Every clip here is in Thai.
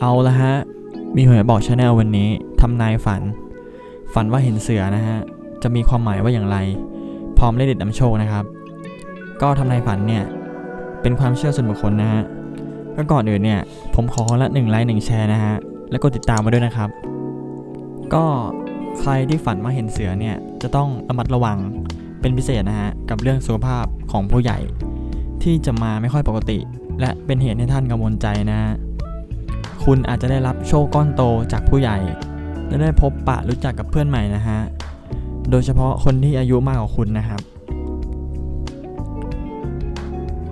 เอาละฮะ มีหวยบอกชาแนลวันนี้ทำนายฝัน ฝันว่าเห็นเสือนะฮะ จะมีความหมายว่าอย่างไร พร้อมเลขเด็ดนำโชคนะครับ ก็ทำนายฝันเนี่ย เป็นความเชื่อส่วนบุคคลนะฮะ ก็ก่อนอื่นเนี่ย ผมขอละหนึ่งไลค์หนึ่งแชร์นะฮะ แล้วก็ติดตามมาด้วยนะครับ ก็ใครที่ฝันว่าเห็นเสือเนี่ย จะต้องระมัดระวังเป็นพิเศษนะฮะ กับเรื่องสุขภาพของผู้ใหญ่ ที่จะมาไม่ค่อยปกติ และเป็นเหตุให้ท่านกังวลใจนะฮะ คุณอาจจะได้รับโชคก้อนโตจากผู้ใหญ่ และได้พบปะรู้จักกับเพื่อนใหม่นะฮะ โดยเฉพาะคนที่อายุมากกว่าคุณนะครับ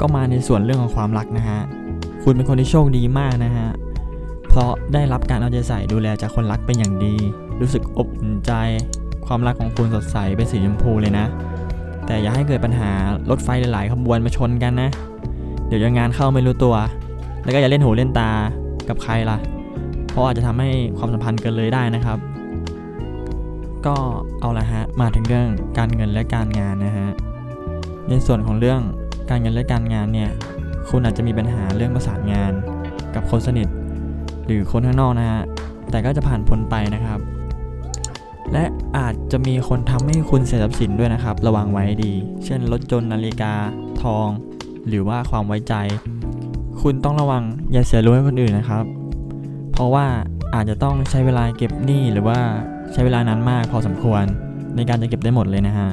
ก็มาในส่วนเรื่องของความรักนะฮะ คุณเป็นคนที่โชคดีมากนะฮะ เพราะได้รับการเอาใจใส่ดูแลจากคนรักเป็นอย่างดี รู้สึกอบอุ่นใจ ความรักของคุณสดใสเป็นสีชมพูเลยนะ แต่อย่าให้เกิดปัญหารถไฟหลายๆขบวนมาชนกันนะ เดี๋ยวจะงานเข้าไม่รู้ตัว แล้วก็อย่าเล่นหูเล่นตา กับใครล่ะ เพราะอาจจะทำให้ความสัมพันธ์เกินเลยได้นะครับ ก็เอาละฮะ มาถึงเรื่องการเงินและการงานนะฮะ ในส่วนของเรื่องการเงินและการงานเนี่ย คุณอาจจะมีปัญหาเรื่องประสานงานกับคนสนิท หรือคนข้างนอกนะฮะ แต่ก็จะผ่านพ้นไปนะครับ และอาจจะมีคนทำให้คุณเสียทรัพย์สินด้วยนะครับ ระวังไว้ดี เช่นรถยนต์นาฬิกา ทอง หรือว่าความไว้ใจ คุณต้องระวังอย่าเสียรู้ให้คนอื่นนะครับ เพราะว่าอาจจะต้องใช้เวลาเก็บหนี้หรือว่าใช้เวลานานมากพอสมควรในการจะเก็บได้หมดเลยนะฮะ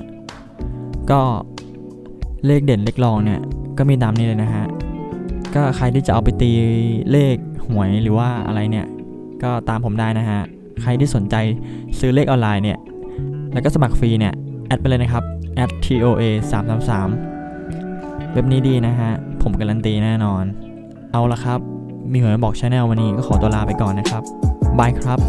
ก็เลขเด่นเลขรองเนี่ยก็มีตามนี้เลยนะฮะ ก็ใครที่จะเอาไปตีเลขหวยหรือว่าอะไรเนี่ย ก็ตามผมได้นะฮะ ใครที่สนใจซื้อเลขออนไลน์เนี่ย แล้วก็สมัครฟรีเนี่ย แอดไปเลยนะครับ toa 3 3 3เว็บนี้ดีนะฮะ ผมการันตีแน่นอน เอาละครับ มีหวยมาบอกชาแนลวันนี้ก็ขอตัวลาไปก่อนนะครับบายครับ